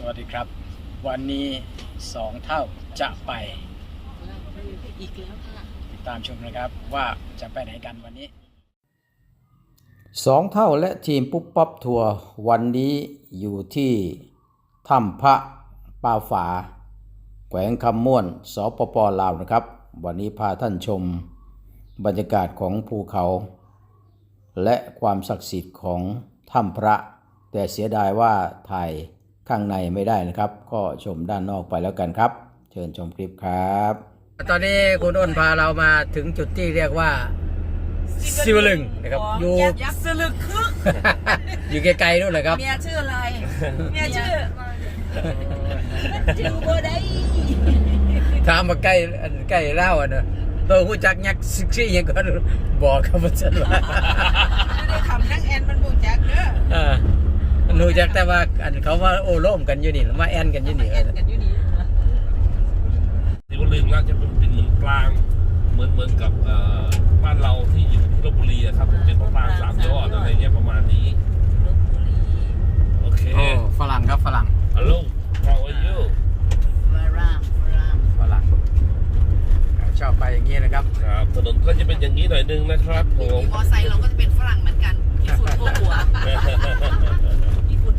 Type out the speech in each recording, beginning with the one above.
สวัสดีครับ วันนี้สองเท่าจะไปอีกแล้วค่ะติดตามชมนะครับว่าจะไปไหนกันวันนี้สองเท่าและทีมปุ๊บปั๊บทัวร์วันนี้อยู่ที่ถ้ำพระป่าฝา แขวงคำม่วนสปปลาวนะครับ วันนี้พาท่านชมบรรยากาศของภูเขา และความศักดิ์สิทธิ์ของถ้ำพระ แต่เสียดายว่าถ่าย ข้างในไม่ได้นะครับ ก็ชมด้านนอกไปแล้วกันครับ เชิญชมคลิปครับ ตอนนี้คุณอ้นพาเรามาถึงจุดที่เรียกว่าซิวลึงนะครับอยู่ยักษ์สลึกคึกอยู่ไกลๆนู่นเลยครับเมียชื่ออะไรเมียชื่อชื่อบัวได้ถามมาใกล้อันใกล้เล่าอะเนอะตัวหูจักยักษ์ซิกซี่ยังก็บอกครับว่าฉันว่าไม่ได้ทำนักแอนมันบูจักเด้ออ่า หนูจักแต่ว่าอันเขาว่าโอ้โล่มกันอยู่นี่แล้วมาแอนกันอยู่นี่แอนกันอยู่นี่สิวลึงน่าจะเป็นเป็นเหมือนกลาง เหมือนเหมือนกับเอ่อบ้านเราที่อยู่ที่ลบบุรีอะครับเป็นประมาณสามยอดอะไรเงี้ยประมาณนี้ ลบบุรีโอเคโอ้ฝรั่งครับฝรั่งฮัลโหล how are you วารามวารามฝรั่งชอบไปอย่างนี้นะครับครับถนนก็จะเป็นอย่างนี้หน่อยนึงนะครับผมมอไซค์เราก็จะเป็นฝรั่งเหมือนกันที่ฝุ่นโปะหัวที่ฝุ่นโปะหัว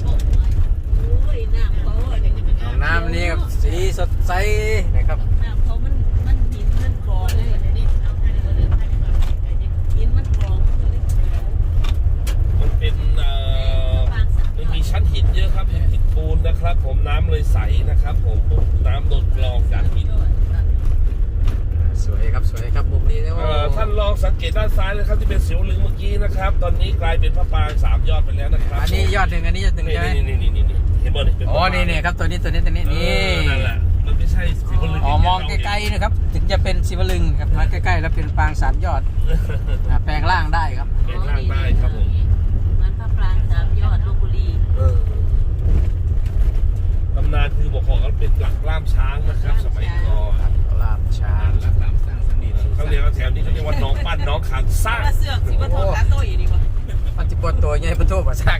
ห้องน้ำนี่ครับสีสดใสนะครับเขามันมันหินมันกรอนเลยเดี๋ยวนี้เอาให้เดี๋ยวเดินให้ดีกว่าหินมันกรอนนเลยแข็งมันเป็นเอ่อมันมีชั้นหินเยอะครับเป็นหินปูนนะครับ ผมน้ำเลยใสนะครับ ผมน้ำโดนกรองจากหิน สวยครับสวยครับมุมนี้นะเอ่อท่านลองสังเกตด้านซ้ายนะครับที่เป็นสิวลึงเมื่อกี้นะครับ ตอนนี้กลายเป็นพระปรางสามยอดไปแล้วนะครับอันนี้ยอดหนึ่งอันนี้ยอดหนึ่งนี่ใช่ไหมนี่นี่นี่นี่เห็นบ่เนี่ยเป็นพระอ๋อปรางนี่นี่ครับตัวนี้ตัวนี้ตัวนี้เอนี่อนั่นแหละมันไม่ใช่สิวลึงอ๋อมองไกลๆนะครับ ถึงจะเป็นศิวลึงครับมาใกล้ๆแล้วเป็นปางสามยอดอ่าแปลงร่างได้ครับ ๆเป็นร่างได้ครับผมมันพระปรางสามยอดลบบุรีเออตำนานคือบอกขอกันเป็นหลักล่ามช้างนะครับ สมัยก่อนลาบ ช้างหลักล่ามสร้างสนิทเขาเรียกว่าแถวนี้เขาเรียกว่าน้องปั้นน้องขางสร้างว่าเสือกสิว่าทอดตาโต้อยู่ดีวะมันจะปวดตัวไงประตูมาสร้าง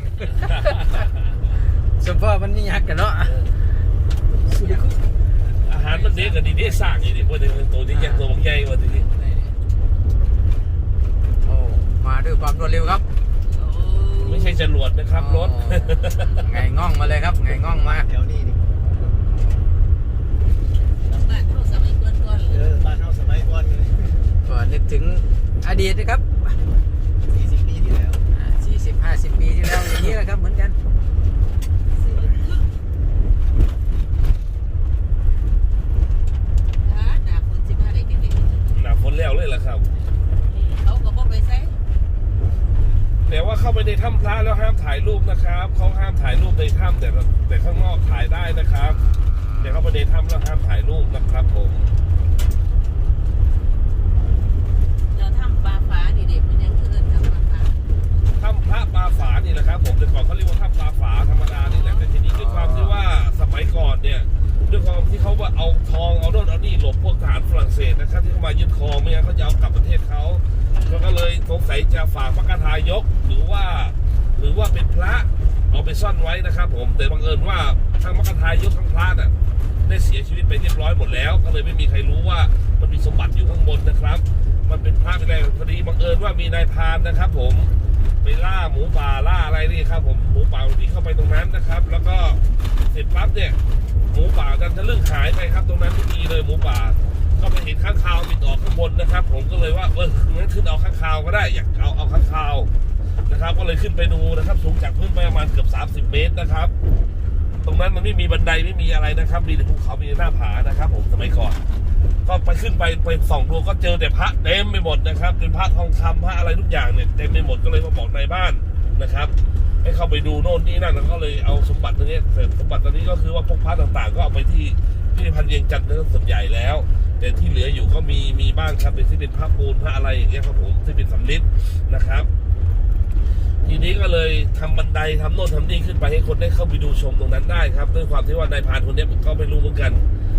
สมพ่อมันนี่ยักกันเนาะอาหารมันเด็กกับดีเด็กสร้างอย่างนี้พวกนี้ตัวนี้ยังตัวบางใหญ่กว่าทีนี้โอ้มาด้วยความรวดเร็วครับ ไม่ใช่จรวดนะครับรถไงง่องมาเลยครับไงง่องมาแถวนี้นี่ บ้านเขาสมัยก่อนก่อน เออบ้านเฮาสมัยก่ อนเลยก็นึกถึงอดีตนะครับ40ปีที่แล้วสี่สิบห้าสิบปีที่แล้วอย่างนี้แหละครับเหมือนกันหนาฝนสิบห้าเด็กเด็กหนาฝนแล้วเลยล่ะครับ เขาก็บอกไปใส่แต่ว่าเข้าไปในถ้ำพระแล้วห้ามถ่ายรูปนะครับเขาห้ามถ่ายรูปในถ้ำแต่แต่ข้างนอกถ่ายได้นะครับแต่เข้าไปในถ้ำแล้วห้ามถ่ายรูปนะครับผม เราทำปลาฟ้านี่เด็กมันยังคือทำปลาฟ้า ถ้ำพ ระปลาฝานี่แหละครับผมแต่ก่อนเขาเรียกว่าถ้ำปลาฝาธรรมดานี่แหละแต่ทีนี้ด้วยความที่ว่าสมัยก่อนเนี่ยด้วยความที่เขาว่าเอาทองเอาโน่นเอานี่หลบพวกทหารฝรั่งเศสนะครับที่เข้ามายึดครองไม่งั้นเขาจะเอากลับประเทศเขาเขาก็เลยสงสัยจะฝากพระกทายกหรือว่า หรือว่าเป็นพระเอาไปซ่อนไว้นะครับผมแต่บังเอิญว่าทั้งพระกทายกทั้งพระน่ะได้เสียชีวิตไปเรียบร้อยหมดแล้ว ก็เลยไม่มีใครรู้ว่ามันมีสมบัติอยู่ข้างบนนะครับ มันเป็นพระเป็นอะไรพอดีบังเอิญว่ามีนายพรานนะครับ ผม ไปล่าหมูป่าล่าอะไรนี่ครับ ผมหมูป่าหนีเข้าไปตรงนั้นนะครับ แล้วก็เสร็จปั๊บเนี่ยหมูป่าดันทะลึ่งหายไปครับ ตรงนั้นไม่มีเลยหมูป่า ก็ไปเห็นข้างคาวบินออกข้างบนนะครับ ผมก็เลยว่าเอองั้นขึ้นเอาข้างคาวก็ได้อยากเอาเอาข้างคาวนะครับ ก็เลยขึ้นไปดูนะครับ สูงจากพื้นไปประมาณเกือบ30 เมตรนะครับ ตรงนั้นมันไม่มีบันไดไม่มีอะไรนะครับ มีแต่ภูเขามีแต่หน้าผานะครับ ผมสมัยก่อน ก็ไปขึ้นไปไปส่องดูก็เจอแต่พระเต็มไปหมดนะครับ เป็นพระทองคำพระอะไรทุกอย่างเนี่ยเต็มไปหมดก็เลยมาบอกนายบ้านนะครับ ให้เข้าไปดูโน่นนี่นั่นแล้วก็เลยเอาสมบัติตัวนี้เสร็จสมบัติตัวนี้ก็คือว่าพวกพระต่างๆ ก็เอาไปที่พิพิธภัณฑ์เวียงจันทร์ส่วนใหญ่แล้ว แต่ที่เหลืออยู่ก็มีมีบ้างครับเป็นที่เป็นพระปูนพระอะไรอย่างเงี้ยครับผมที่เป็นสำริดนะครับทีนี้ก็เลยทำบันไดทำโน่นทำนี่ขึ้นไปให้คนได้เข้าไปดูชมตรงนั้นได้ครับด้วยความที่ว่านายพานคนนี้ก็ไม่รู้เหมือนกัน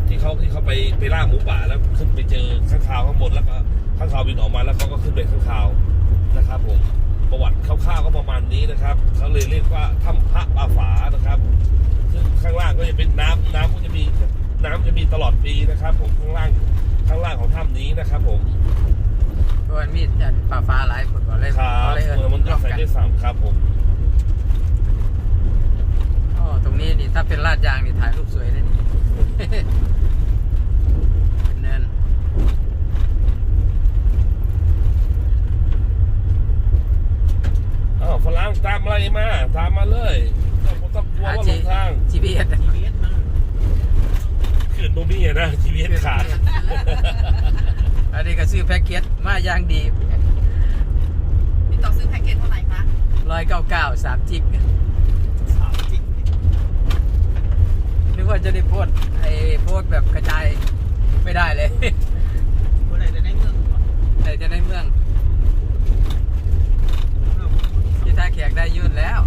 ที่เขาที่เขาไปไปล่าหมูป่าแล้วขึ้นไปเจอข้างคาวข้างบนแล้วก็ข้างคาวบินออกมาแล้วเขาก็ขึ้นไปข้างคาวนะครับผมประวัติคร่าวๆก็ประมาณนี้นะครับเขาเลยเรียกว่าถ้ำพระปาฝานะครับซึ่งข้างล่างก็จะเป็นเป็นน้ำน้ำก็จะมีน้ำจะมีตลอดปีนะครับ ผมข้างล่างข้างล่างของถ้ำนี้นะครับ ผมเพราะมันมีอันฟ้าฟ้าหลายคนก็เลยครับก็เลยเอิ้เออมันก็รอบใส่กันได้สามครับผมอ๋อตรงนี้นี่ถ้าเป็นลาดยางนี่ถ่ายรูปสวยเลยนี่ เป็นเนินอ้าวฝรั่งตามอะไรมา ตามมาเลยต้องต้องกลัวว่าหลงทาง GPS ชีวิตมันขึ้นตรงนี้อะนะชีวิตขาดอันนี้ก็ซื้อแพ็กเกจมาอย่างดีพี่ต่อซื้อแพ็กเกจเท่าไหร่คะร้อยเก้าเก้าสามจิก สามจิก นึก ว่าจะได้โพสต์ไอ้โพสต์แบบกระจายไม่ได้เลย คนไหนจะได้เงินวะแต่จะได้เมืองที่ท่าแขกได้ยื่นแล้ว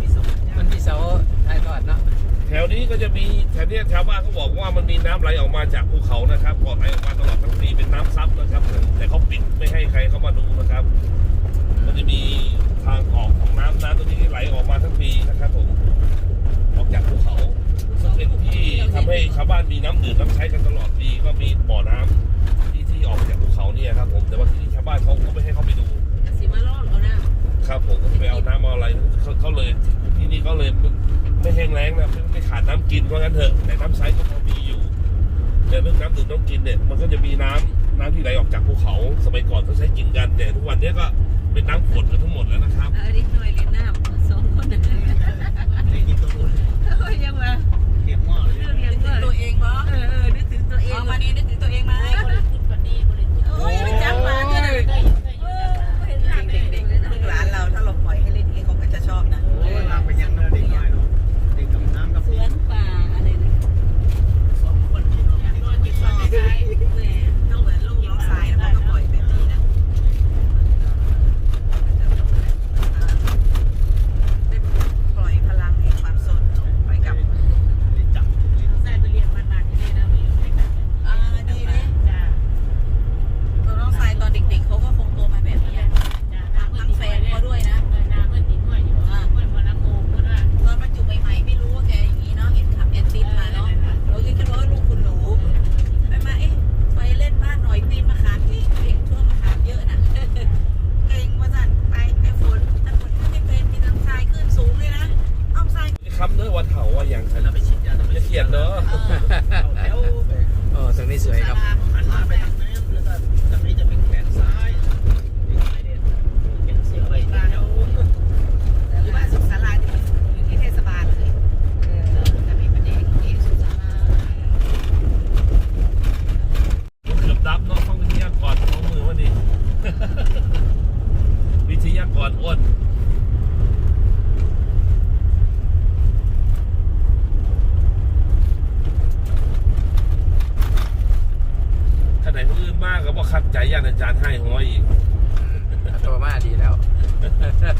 มีสมมันมีเสาไทยทอดเนาะแถวนี้ก็จะมีแถวเนี้ยชาวบ้านเขาบอกว่ามันมีน้ำไหลออกมาจากภูเขานะครับก่อไหลออกมาตลอดทั้งปีเป็นน้ำซับนะครับ แต่เขาปิดไม่ให้ใครเข้ามาดูนะครับ มันจะมีทางออกของน้ำน้ำตัวนี้ที่ไหลออกมาทั้งปีนะครับผม ออกจากภูเขาซึ่งเป็นที่ทำให้ชาวบ้านมีน้ำดื่มน้ำใช้กันตลอดปีก็มีบ่อน้ำที่ที่ออกจากภูเขาเนี่ยครับผมแต่ว่าที่นี่ชาวบ้านเขาก็ไม่ให้เข้าไปดูสิมาล่องเอาหน้าครับผมก็ไปเอาน้ำเอาอะไรเขาเขาเลยที่นี่ก็เลยไม่แห้งแล้งนะไม่ไม่ขาดน้ำกินเพราะงั้นเถอะแต่น้ำใช้ก็พอมีอยู่แต่เรื่องน้ำดื่มน้ำกินเนี่ยมันก็จะมีน้ำน้ำที่ไหลออกจากภูเขา สมัยก่อนเขาใช้กินกันแต่ทุกวันนี้ก็เป็นน้ำฝนกันทั้งหมดแล้วนะครับ เออนิหน่อยเรียนน้าสองคนน่ะ ได้กินตัวอุ่น เฮ้ ยยังมาเก็บหม้อเลยเรื่องยังตัวเองบ่เออเออนึกถึงตัวเองเอามานี่นึกถึงตัวเองมาโอ้ยไม่จังมาเนี่ยเด็กๆลูกหลานเราถ้าเราปล่อยให้เล่นอย่างนี้เขาก็จะชอบนะ โอ้ยมาไปยังเนินเด็กน้อยเนาะเด็กกับน้ำกับ สวนป่าอะไรนะ สองคนพี่น้องเด็กน้อยกินข้าว แหม่ต้องเหมือนลูกน้องทรายนะมันก็ปล่อยแบบนี้นะได้ปล่อยพลังแห่งความสนไปกับ ได้จับเล่น อ่าดีเลยตัวน้องทรายตอนเด็กๆเขาก็คงโตมาแบบนี้อะทั้งแฟนเขาด้วยนะอ่าตอนบรรจุใหม่ๆไม่รู้ว่าแกอย่างนี้เนาะเห็นขับแอนตินมาเนาะเราก็คิดว่าลูกคุณหนูไปมาเอ๊ะไปเล่นบ้านหน่อยปีนมะขามพี่เก่งช่วงมะขามเยอะนะ เก่งว่าสั่นไปไอ้ฝนแต่ฝนไม่เป็นมีน้ำทรายขึ้นสูงเลยนะเอาทราย คำเนื้อวันเถาว่าอย่างฉัน เราไปฉีด ยาเราไปจะเขียนเนอะแล้วโอ้ตรงนี้สวยครับหันมาไปทางน้ำแล้วก็ทางนี้จะเป็นแขนซ้ายเป็นเสียงอะไรกันแล้ว หรือว่าสุขศาลาที่อยู่ที่เทศบาลเลยจะมีประเด็นเองสุขศาลา เกือบดับเนาะต้องวิทยากรเอามือมาดิ วิทยากรอ้วน ถ้าไหนผู้อื่นมากก็บอกขัดใจย่านอาจารย์ให้ห้อยอีก ตัวมาดีแล้ว ที่ลูกน้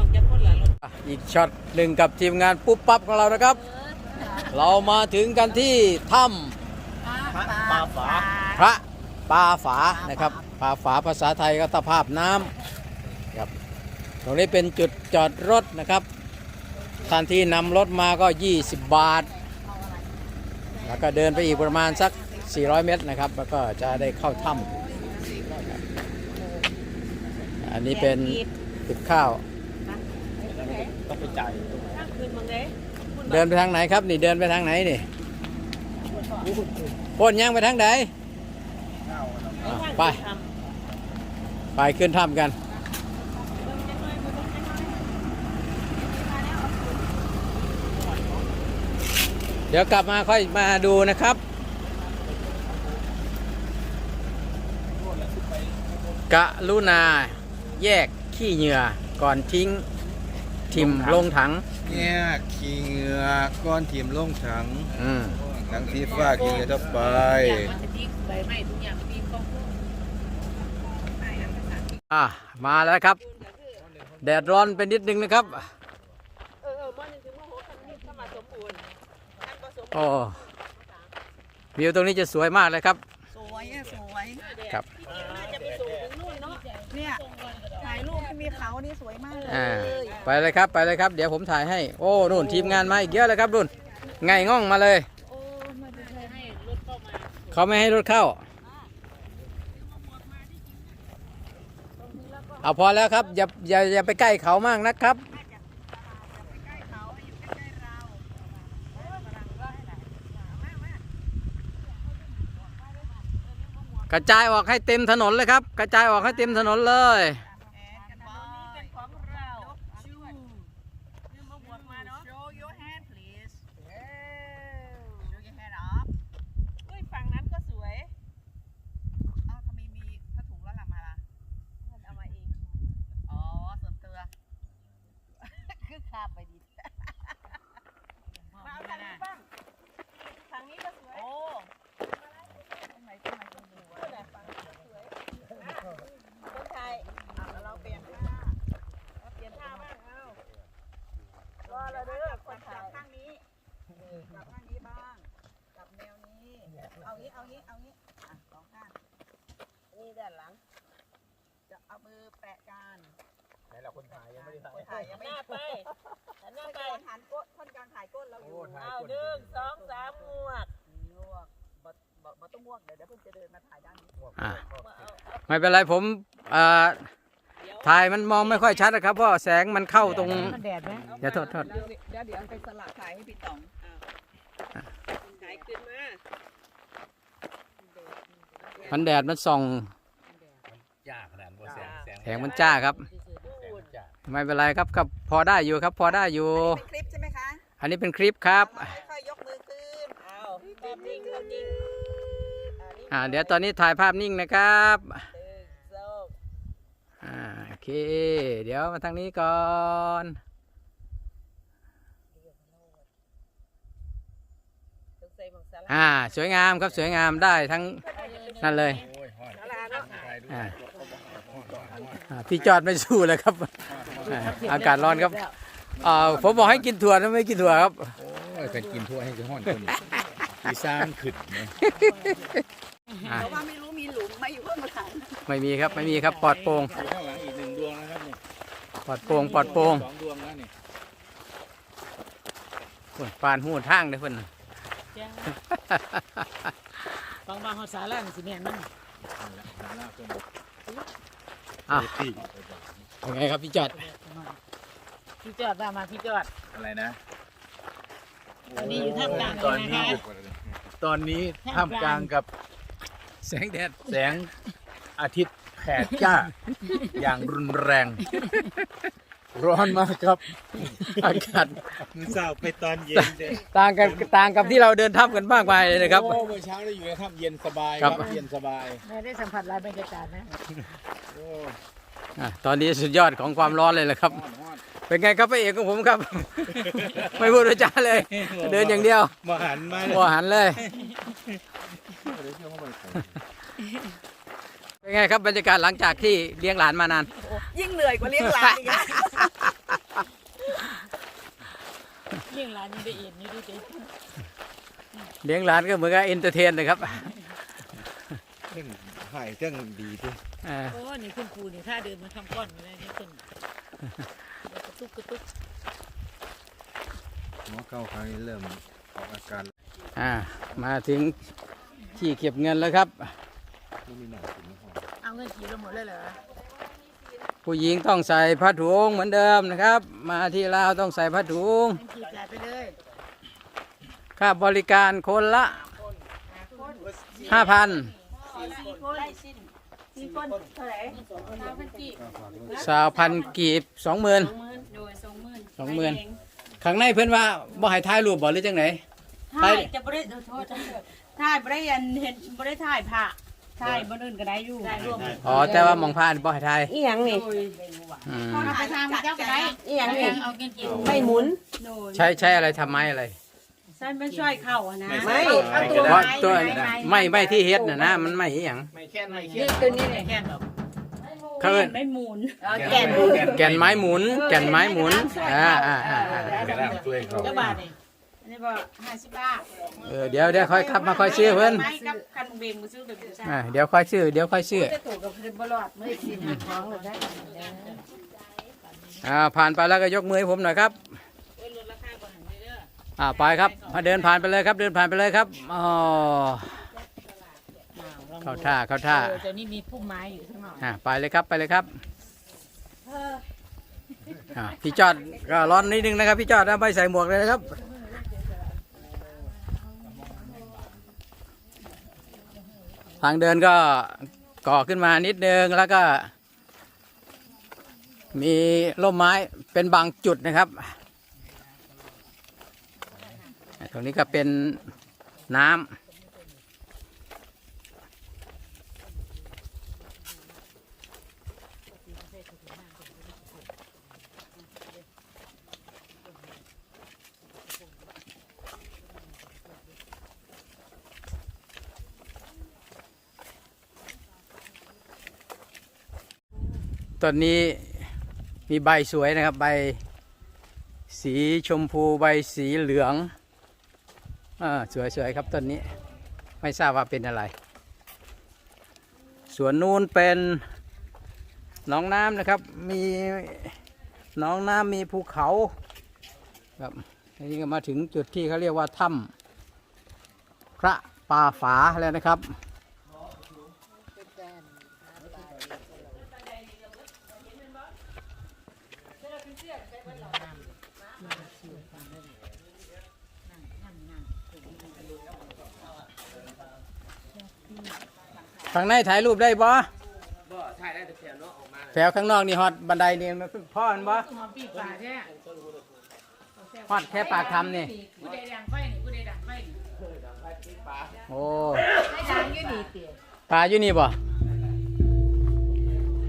องจะพ่นหลายรถอีกช็อตหนึ่งกับทีมงานปุ๊บปั๊บของเรานะครับ เรามาถึงกันที่ถ้พระปลาฝาำพระปาฝานะครับปาฝาภาษาไทยก็ตะภาพน้ำครับตรงนี้เป็นจุดจอดรถนะครับท่านที่นำรถมาก็ 20 บาท แล้วก็เดินไปอีกประมาณสัก 400 เมตรนะครับ แล้วก็จะได้เข้าถ้ำอันนี้เป็นติดข้าว ต้องไปจ่ายเดินไปทางไหนครับ นี่เดินไปทางไหนนี่พ่นยังไปทางไหนอะไป ไปขึ้นถ้ำกันเดี๋ยวกลับมาค่อยมาดูนะครับ กะลุนาแยกขี้เหงื่อก่อนทิ้งทิมลงถัง เนี่ยขี้เหงือก้อนทีมลงถังอืมถังสีฟ้าขี้เหงือทับไปอะมาแล้วครับ แดดร้อนเป็นนิดนึงนะครับโอ้วิวตรงนี้จะสวยมากเลยครับ สวยอะสวยครับ เนี่ยถ่ายมีเขานี่สวยมากเลยอ่าไปเลยครับไปเลยครับ เดี๋ยวผมถ่ายให้ โอ้นู่นทีมงานมาอีกเยอะเลยครับนุ่นไงง่องมาเลยเขาไม่ให้รถเข้า เอาพอแล้วครับ อย่าอย่าอย่าไปใกล้เขามากนะครับ กระจายออกให้เต็มถนนเลยครับ กระจายออกให้เต็มถนนเลย เป็นของเราชูนี่มาบวกมาเนาะ Show your hand please Show your hand up เฮ้ยฝั่งนั้นก็สวยอ้าวทำไมมีผ้าถุงแล้วล่ะมาล่ะเงินเอามาเอง อ๋อ ส่วนตัว คือคาบไปดิมาเอาทางนี้บ้างทางนี้ก็สวย โอ้ตรงไหนตรงไหนตรงนี้วะแต่ฝั่งนี้ก็สวยอะคนไทยอะแล้วเราเปลี่ยนท่าเราเปลี่ยนท่าบ้างเอารอเราเด้อคนไทยข้างนี้กลับข้างนี้บ้างกลับแนวนี้ เอางี้ เอางี้ เอางี้ อะสองข้าง นี่ด้านหลัง จะเอามือแปะกัน ไหนเราคนถ่ายยังไม่ได้ถ่าย คนถ่ายยังไม่หน้าไปหน้าไปหันก้นท่อนกลางถ่ายก้นเราอยู่ โอ้ถ่าย เอา ก้น หนึ่งสองสามงวกงวกบ่บ่บ่ต้องงวกเดี๋ยวเดี๋ยวเพิ่งจะเดินมาถ่ายด้านนี้ อ่า เอาเอา ไม่เป็นไรผมเอ่อถ่ายมันมองไม่ค่อยชัดนะครับเพราะแสงมันเข้าตรงแดดไหมอย่าโทษโทษเดี๋ยวเดี๋ยวเดี๋ยวเอาไปสลักถ่ายให้พี่ต๋องอ่าถ่ายขึ้นมามันแดดมันส่องจ้าขนาดบ่แสงแสงแสงมันจ้าครับจ้าไม่เป็นไรครับก็พอได้อยู่ครับ พอได้อยู่เป็นคลิปใช่ไหมคะอันนี้เป็นคลิปครับค่อยๆยกมือขึ้นเอาแบบนิ่งเขานิ่งนิ่งอ่าเดี๋ยวตอนนี้ถ่ายภาพนิ่งนะครับ หนึ่งสอง อ่าโอ เค เดี๋ยวมาทางนี้ก่อนต้องใส่หมวกสาระอ่า สวยงามครับสวยงามได้ทั้งนั่นเลยโอ้ยฮอดสาระเนาะถ่ายด้วยอ่าอ่าพี่จอดไม่สู้เลยครับอ่าอากาศร้อนครับอ่าผมบอกให้กินถั่วนะไม่กินถั่วครับโอ้ยเป็นกินทั่วให้จะห้อนคนอีกอีสานขึ้นนะอ่าเพราะว่าไม่รู้มีหลุมไหมาอยู่ข้างหลังไม่มีครับไม่มีครับปลอดโปร่งอยู่ข้างหลังอีกหนึ่งดวงนะครับนี่ ปลอดโปร่งปลอดโปร่งสองดวงแล้วนี่โอ้ยปานหูทางเลยเพิ่นบางบางภาษาล่างสิเนี่ยนั่นนั่นแหละด้านหน้าเพิ่นอะพี่ยังไงครับพี่จอดพี่จอดมามาพี่จอด อะไรนะตอนนี้อยู่ท่ามกลางตอนเลยนี้นะคะ ตอนนี้ท่ามกลางกับแสงแดดแสง อาทิตย์แผดจ้า อย่างรุนแรง ร้อนมากครับ อากาศเศร้าไปตอนเย็นเด้ต่างกันต่างกับที่เราเดินทับกันมากมายเลยนะครับ โอ้เมื่อเช้าได้อยู่ในถ้ำเย็นสบายคครัรับ บเย็นสบายแม่ได้สัมผัสลายบรรยากาศนะ โอ้อะตอนนี้สุดยอดของความร้อนเลยแหละครับฮ้อนฮ้อนเป็นไงครับพระเอกของผมครับ ไม่พูดอาจารย์เลย เดินอย่างเดียวมาหันมาหัวหันเลยเป็นไงครับบรรยากาศหลังจากที่เลี้ยงหลานมานาน ยิ่งเหนื่อยกว่าเลี้ยงหลานอีกอะเรื่องร้านนี้ได้เอ็นนี่ดูสิเลี้ยงหลานก็เหมือนกับเอนเตอร์เทนเลยครับเรื่องหายเรื่องดีด้วยอ่าโอ้นี่คุณครูนี่ถ้าเดินมาทำก้อนอยู่เลยนี่คุณกระตุกกระตุกหมอเก้าครั้งนี้เริ่มออกอาการอ่ามาถึงที่เก็บเงินแล้วครับ ไม่มีหนังถึงหอ เอาเงินกี่เราหมดเลยเหรอผู้หญิงต้องใส่ผ้าถุงเหมือนเดิมนะครับ มาที่ลาวต้องใส่ผ้าถุงเงินกี่จ่ายไปเลยค่าบริการคนละห้าพันสี่คนสี่คนเท่าไหร่สาวพันกีบสองหมื่นโดยสองหมื่นสองหมื่นข้างในเพื่อนว่าบ่ให้ถ่ายรูปบ่หรือจังไหนถ่ายจะบ่ได้ขอโทษจ้ะถ่ายบ่ได้อันเห็นบ่ได้ถ่ายพระถ่ายบ่อื่นก็ได้อยู่รวมอ๋อแต่ว่ามองผ่านบ่ให้ถ่ายอีหยังนี่อืมเอาไปทางเจ้าก็ได้อีหยังนี่เอาเงินกี่ไม่หมุนโดยใช้ใช้อะไรทำไม้อะไรใช่ไม่ช่วยเข้าอะนะไม่เอาตัวเพราะไม้ตัวไม้ไม่ไม่ที่เฮ็ดน่ะนะมันไม่อหย่างไม่แค่ไม่แค่นี่ตัวนี้เนี่ยแค่แบบเขาเอิ้นไม่หมุนแก่นแก่นไม้หมุน แก่นไม้หมุนอ่าอ่าอ่าอ่ากระด้างช่วยเขาเจ้าบาทนี่อันนี้บอกห้าสิบบาทเออเดี๋ยวเดี๋ยวค่อยขับมาค่อยซื้อเพิ่นไม่กับคัน เบงมาซื้อแบบผู้ชายอ่าเดี๋ยวค่อยซื้อเดี๋ยวค่อยซื้อจะถูกกับเพิ่นบลอดไม่สิหาของเลยได้อ่าผ่านไปแล้วก็ยกมือให้ผมหน่อยครับอ่าไปครับมาเดินผ่านไปเลยครับ เดินผ่านไปเลยครับอ๋อเข้าท่าเข้าท่าเออตัวนี้มีพุ่มไม้อยู่ข้างนอกอ่าไปเลยครับไปเลยครับอ่าพี่จอดก็ร้อนนิดนึงนะครับ พี่จอดนะไม่ใส่หมวกเลยนะครับ ทางเดินก็ก่อขึ้นมานิดนึงแล้วก็ มีร่มไม้เป็นบางจุดนะครับ ตรงนี้ก็เป็นน้ำ ต้นนี้มีใบสวยนะครับ ใบสีชมพูใบสีเหลืองอ่าสวยๆครับต้นนี้ไม่ทราบว่าเป็นอะไร ส่วนนู้นเป็นหนองน้ำนะครับ มีหนองน้ำมีภูเขาครับอันนี้ก็มาถึงจุดที่เขาเรียกว่าถ้ำพระป่าฝาแล้วนะครับ ข้างในถ่ายรูปได้บ่ถ่ายได้แต่แถวนอกออกมาแถวข้างนอกนี่ฮอดบันไดนี่มันพ่อมันบ่หอมปีกปลาแท้ฮอดแค่ปากทำนี่ผู้ใดดังไฟนี่ผู้ใดดังไฟนี่โอ้ได้ดังอยู่นี่เตี๋ยปลาอยู่นี่บ่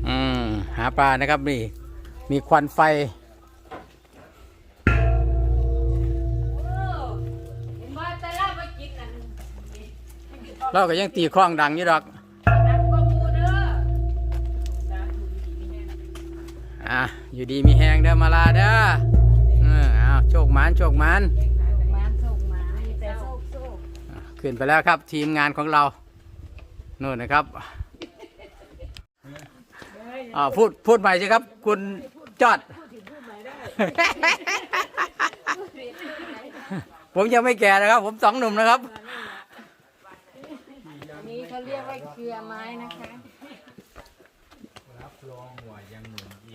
อืมหาปลานะครับนี่ มีควันไฟเห็นว่าแต่ละมากินนั่นเราก็ยังตีคล้องดังอยู่ดอก อยู่ดีมีแหงเด้อมาลาเด้อเออเอาโชคหมันโชคหมันมาส่งมามีแต่โซกโซกขึ้นไปแล้วครับทีมงานของเรานู่นนะครับอ่าพูดพูดใหม่สิครับ คุณจอด ผมยังไม่แก่นะครับ ผมสองหนุ่มนะครับนี่เขาเรียกว่าเครือไม้นะคะ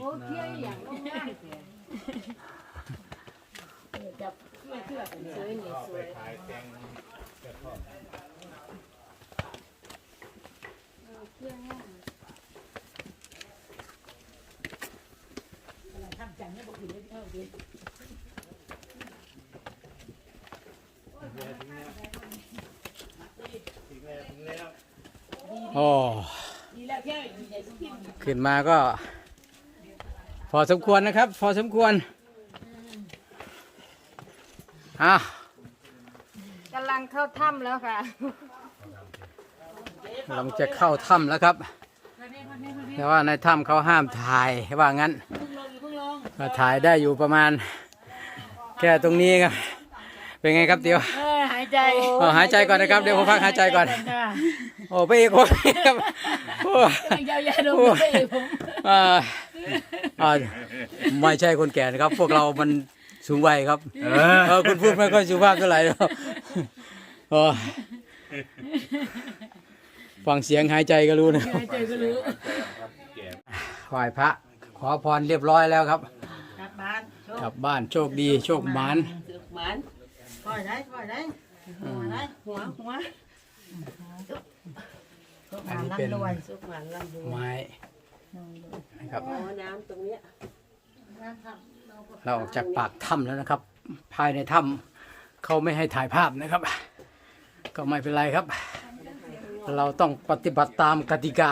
โอ้เคอย่างงโอ้ ขึ้นมาก็ พอสมควรนะครับ พอสมควรอะกำลังเข้าถ้ำแล้วค่ะเราจะเข้าถ้ำแล้วครับ แต่ว่าในถ้ำเขาห้ามถ่ายว่างั้นก็ถ่ายได้อยู่ประมาณ แค่ตรงนี้ครับเป็นไงครับเดี๋ยวเออหายใจอ๋อหายใจก่อนนะครับเดี๋ยวผมพักหายใจก่อน โอ้ไปอีกคนครับโอ้ยาวๆลงไปผม อ่าอ่าไม่ใช่คนแก่นะครับ พวกเรามันสูงวัยครับเออคุณพูดไม่ค่อยสุภาพเท่าไหร่หรอกโอ้ฟังเสียงหายใจก็รู้นะครับหายใจก็รู้ไหว้พระ ขอพรเรียบร้อยแล้วครับ กลับบ้านโชคกลับบ้านโชคดีโชคหมานสุขมันปล่อยได้ปล่อยได้หัวได้หัวหัวอันนี้เป็นสุขมันลำดวยไม้ นะครับน้ำตรงเนี้ยเราออกจากปากถ้ำแล้วนะครับ ภายในถ้ำเขาไม่ให้ถ่ายภาพนะครับ ก็ไม่เป็นไรครับ เราต้องปฏิบัติตามกติกา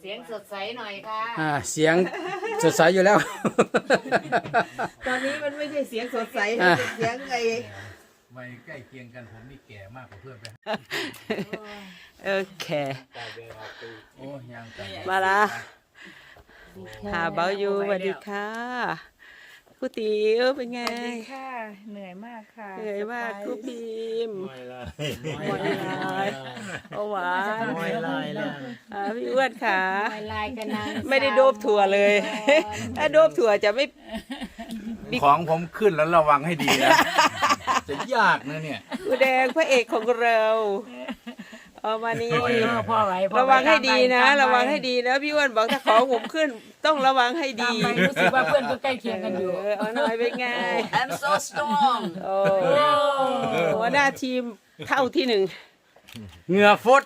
เสียงสดใสหน่อยค่ะ อ่าเสียงสดใสอยู่แล้ว ตอนนี้มันไม่ใช่เสียงสดใสอะเสียงไอ้ ไม่ใกล้เคียงกันผมนี่แก่มากกว่าเพื่อนไปโอเค โอ้ยังกันมาละหาเบาอยู่สวัสดีค่ะครูติ๋วเป็นไงค่ะ เหนื่อยมากค่ะเหนื่อยมากครูพิมพ์ไม่เลยหมดลายเอาหวานไม่เลยแล้วอ่าพี่อ้วนค่ะลายลายกันนางไม่ได้โดบถั่วเลย ถ้าโดบถั่วจะไม่ ของผมขึ้นแล้วระวังให้ดีนะ จะยากนะเนี่ยกูแดงพระเอกของเราเอามานี่พ่อไหวพ่อระวังให้ดีนะระวังให้ดีนะพี่อ้วนบอกถ้าของผมขึ้น ต้องระวังให้ดีรู้สึกว่าเพื่อนก็ใกล้เคียงกันอยู่ เออเอาหน่อยเป็นไง I'm so strong โอ้หัวหน้าทีมเท่าที่หนึ่ง เหงื่อฟด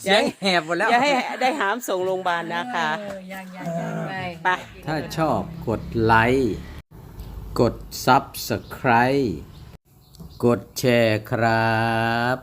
เสียงแหบหมดแล้ว อย่าให้ได้หามส่งโรงพยาบาลนะคะยังยังยังไม่ไป ถ้าชอบกดไลค์ กด Subscribe กดแชร์ครับ